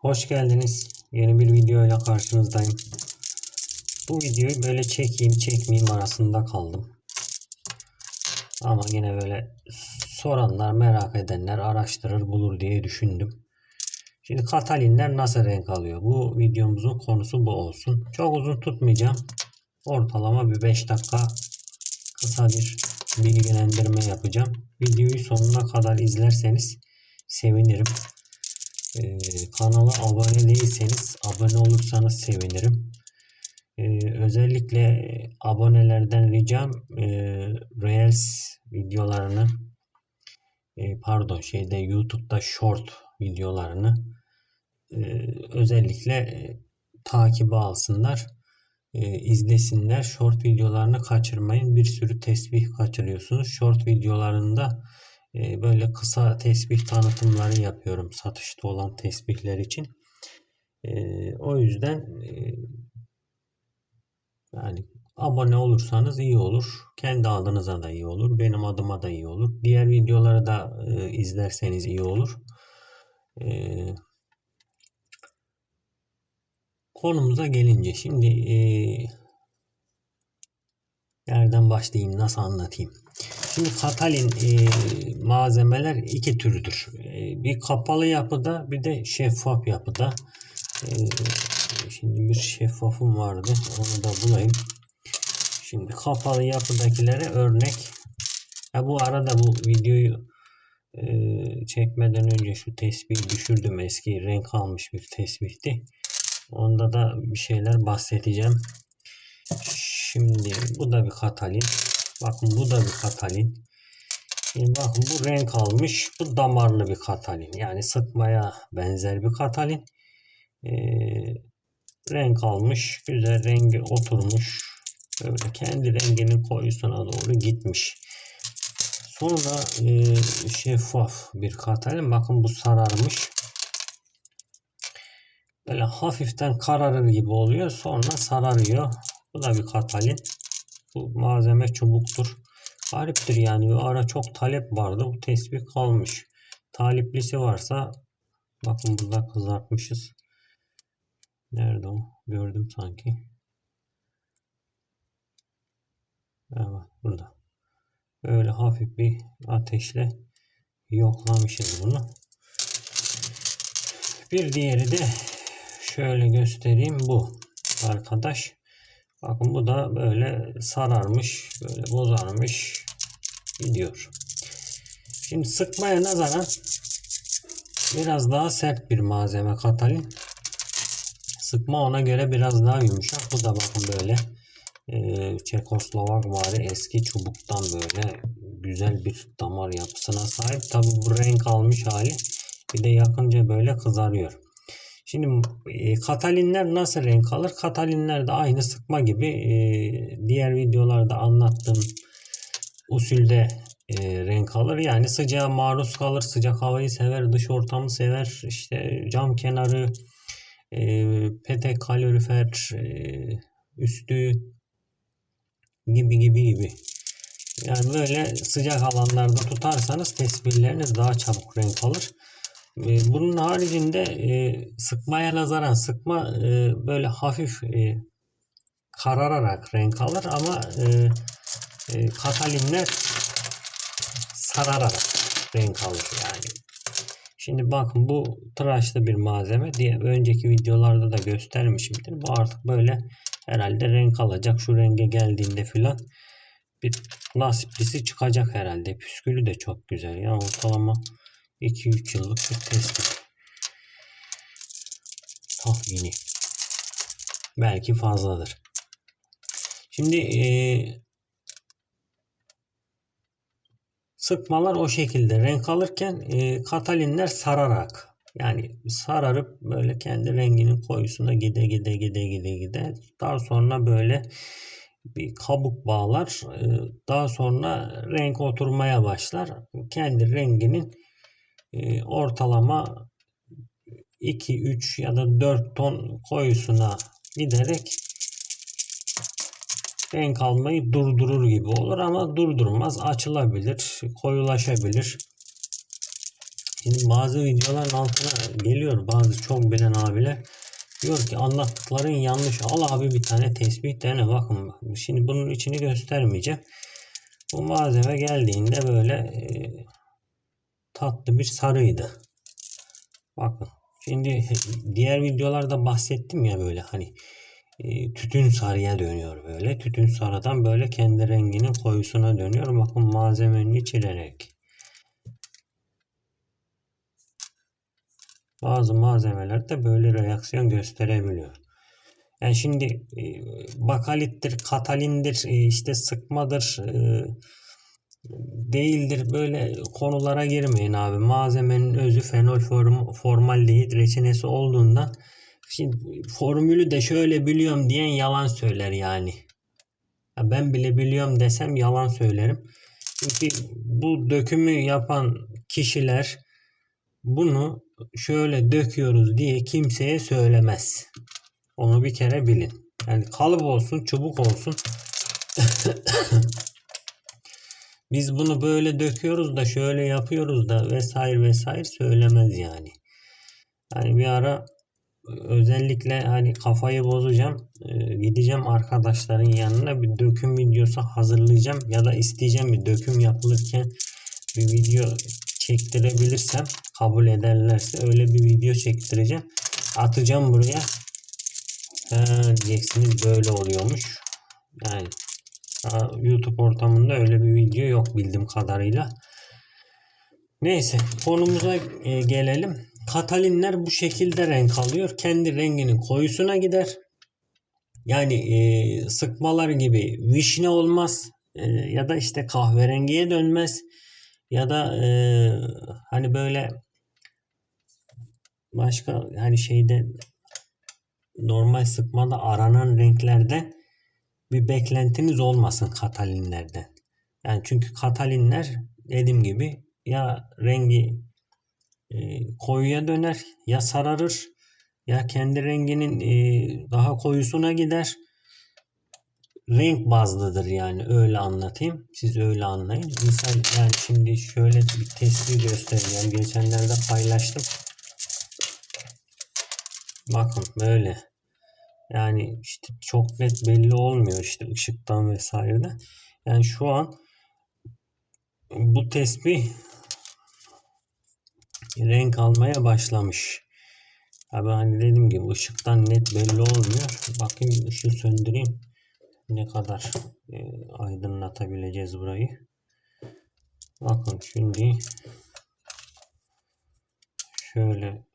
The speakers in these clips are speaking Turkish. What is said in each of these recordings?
Hoş geldiniz. Yeni bir video ile karşınızdayım. Bu videoyu böyle çekeyim çekmeyeyim arasında kaldım. Ama yine böyle soranlar, merak edenler araştırır bulur diye düşündüm. Şimdi Katalinler nasıl renk alıyor? Bu videomuzun konusu bu olsun. Çok uzun tutmayacağım. Ortalama bir 5 dakika kısa bir bilgilendirme yapacağım. Videoyu sonuna kadar izlerseniz sevinirim. Ee, kanala abone değilseniz abone olursanız sevinirim. Ee, özellikle abonelerden ricam e, Reels videolarını e, pardon şeyde YouTube'da short videolarını e, özellikle e, alsınlar. E, izlesinler. Short videolarını kaçırmayın. Bir sürü tesbih kaçırıyorsunuz. Short videolarında e, böyle kısa tesbih tanıtımları yapıyorum satışta olan tesbihler için. E, o yüzden e, yani abone olursanız iyi olur. Kendi adınıza da iyi olur. Benim adıma da iyi olur. Diğer videoları da e, izlerseniz iyi olur. E, konumuza gelince şimdi e, nereden başlayayım nasıl anlatayım? Şimdi Katalin e, malzemeler iki türdür. E, bir kapalı yapıda bir de şeffaf yapıda. E, şimdi bir şeffafım vardı. Onu da bulayım. Şimdi kapalı yapıdakilere örnek. Ha, bu arada bu videoyu e, çekmeden önce şu tesbihi düşürdüm. Eski renk almış bir tesbihti. Onda da bir şeyler bahsedeceğim. Şimdi bu da bir katalin. Bakın bu da bir katalin. Şimdi bakın bu renk almış. Bu damarlı bir katalin. Yani sıkmaya benzer bir katalin. Ee, renk almış. Güzel rengi oturmuş. Böyle kendi renginin koyusuna doğru gitmiş. Sonra e, şeffaf bir katalin. Bakın bu sararmış. Böyle hafiften kararır gibi oluyor. Sonra sararıyor. Bu da bir katalin. Bu malzeme çubuktur. Gariptir yani. Bu ara çok talep vardı. Bu tesbih kalmış. Taliplisi varsa bakın burada kızartmışız. Nerede o? Gördüm sanki. Evet burada. Böyle hafif bir ateşle yoklamışız bunu. Bir diğeri de şöyle göstereyim bu arkadaş. Bakın bu da böyle sararmış, böyle bozarmış gidiyor. Şimdi sıkmaya nazaran biraz daha sert bir malzeme katalin. Sıkma ona göre biraz daha yumuşak. Bu da bakın böyle e, Çekoslovak vari eski çubuktan böyle güzel bir damar yapısına sahip. Tabi bu renk almış hali bir de yakınca böyle kızarıyor. Şimdi e, katalinler nasıl renk alır? Katalinler de aynı sıkma gibi e, diğer videolarda anlattığım usulde e, renk alır. Yani sıcağa maruz kalır, sıcak havayı sever, dış ortamı sever, işte cam kenarı, e, petek kalorifer, e, üstü gibi gibi gibi. Yani böyle sıcak alanlarda tutarsanız tesbihleriniz daha çabuk renk alır. E, bunun haricinde e, sıkmaya nazaran sıkma e, böyle hafif e, karararak renk alır ama katalinler sarararak renk alır yani. Şimdi bakın bu tıraşlı bir malzeme diye önceki videolarda da göstermişimdir. Bu artık böyle herhalde renk alacak. Şu renge geldiğinde filan bir nasiplisi çıkacak herhalde. Püskülü de çok güzel ya ortalama 2-3 yıllık bir tespit. Tahmini. Belki fazladır. Şimdi e, sıkmalar o şekilde renk alırken e, katalinler sararak yani sararıp böyle kendi renginin koyusuna gide gide gide gide gide daha sonra böyle bir kabuk bağlar daha sonra renk oturmaya başlar kendi renginin e, ortalama 2, 3 ya da 4 ton koyusuna giderek renk almayı durdurur gibi olur ama durdurmaz açılabilir koyulaşabilir Şimdi bazı videoların altına geliyor bazı çok bilen abiler. Diyor ki anlattıkların yanlış. Al abi bir tane tespih dene bakın. Şimdi bunun içini göstermeyeceğim. Bu malzeme geldiğinde böyle e, tatlı bir sarıydı. Bakın. Şimdi diğer videolarda bahsettim ya böyle hani e, tütün sarıya dönüyor böyle. Tütün sarıdan böyle kendi renginin koyusuna dönüyor. Bakın malzemenin içi renk. Bazı malzemeler de böyle reaksiyon gösterebiliyor. Yani şimdi e, bakalittir, katalindir, e, işte sıkmadır, e, değildir böyle konulara girmeyin abi. Malzemenin özü fenol form, formaldehit reçinesi olduğundan şimdi formülü de şöyle biliyorum diyen yalan söyler yani. Ya ben bile biliyorum desem yalan söylerim. Çünkü bu dökümü yapan kişiler bunu şöyle döküyoruz diye kimseye söylemez. Onu bir kere bilin. Yani kalıp olsun, çubuk olsun. Biz bunu böyle döküyoruz da şöyle yapıyoruz da vesaire vesaire söylemez yani. Yani bir ara özellikle hani kafayı bozacağım. Ee, gideceğim arkadaşların yanına bir döküm videosu hazırlayacağım ya da isteyeceğim bir döküm yapılırken bir video çektirebilirsem kabul ederlerse öyle bir video çektireceğim. Atacağım buraya. Ha, diyeceksiniz böyle oluyormuş. Yani YouTube ortamında öyle bir video yok bildiğim kadarıyla. Neyse konumuza e, gelelim. Katalinler bu şekilde renk alıyor. Kendi renginin koyusuna gider. Yani e, sıkmalar gibi vişne olmaz e, ya da işte kahverengiye dönmez ya da e, hani böyle başka hani şeyde normal sıkmada aranan renklerde bir beklentiniz olmasın katalinlerden. Yani çünkü katalinler dediğim gibi ya rengi e, koyuya döner ya sararır ya kendi renginin e, daha koyusuna gider. Renk bazlıdır yani öyle anlatayım. Siz öyle anlayın. Misal yani şimdi şöyle bir tespih göstereceğim. Geçenlerde paylaştım. Bakın böyle. Yani işte çok net belli olmuyor işte ışıktan vesaireden. Yani şu an bu tespih renk almaya başlamış. Tabi hani dediğim gibi ışıktan net belli olmuyor. Bakayım ışığı söndüreyim. Ne kadar e, aydınlatabileceğiz burayı. Bakın şimdi şöyle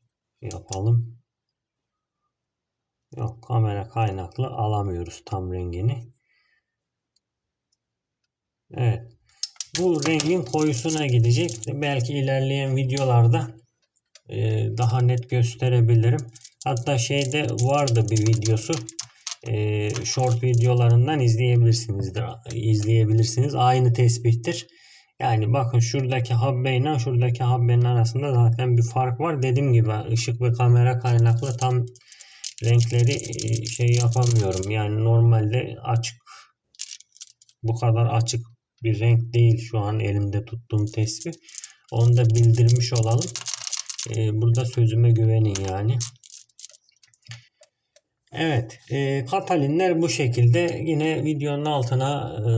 yapalım. Yok kamera kaynaklı alamıyoruz tam rengini. Evet. Bu rengin koyusuna gidecek. Belki ilerleyen videolarda e, daha net gösterebilirim. Hatta şeyde vardı bir videosu. E, short videolarından izleyebilirsiniz. izleyebilirsiniz. Aynı tespittir. Yani bakın şuradaki habbeyle şuradaki habbenin arasında zaten bir fark var. Dediğim gibi ışık ve kamera kaynaklı tam renkleri şey yapamıyorum. Yani normalde açık bu kadar açık bir renk değil şu an elimde tuttuğum tespih. Onu da bildirmiş olalım. Ee, burada sözüme güvenin yani. Evet. E, Katalinler bu şekilde. Yine videonun altına e,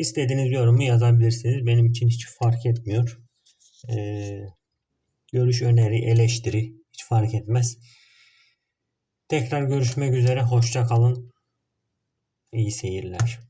istediğiniz yorumu yazabilirsiniz. Benim için hiç fark etmiyor. E, görüş, öneri, eleştiri hiç fark etmez. Tekrar görüşmek üzere. Hoşça kalın. İyi seyirler.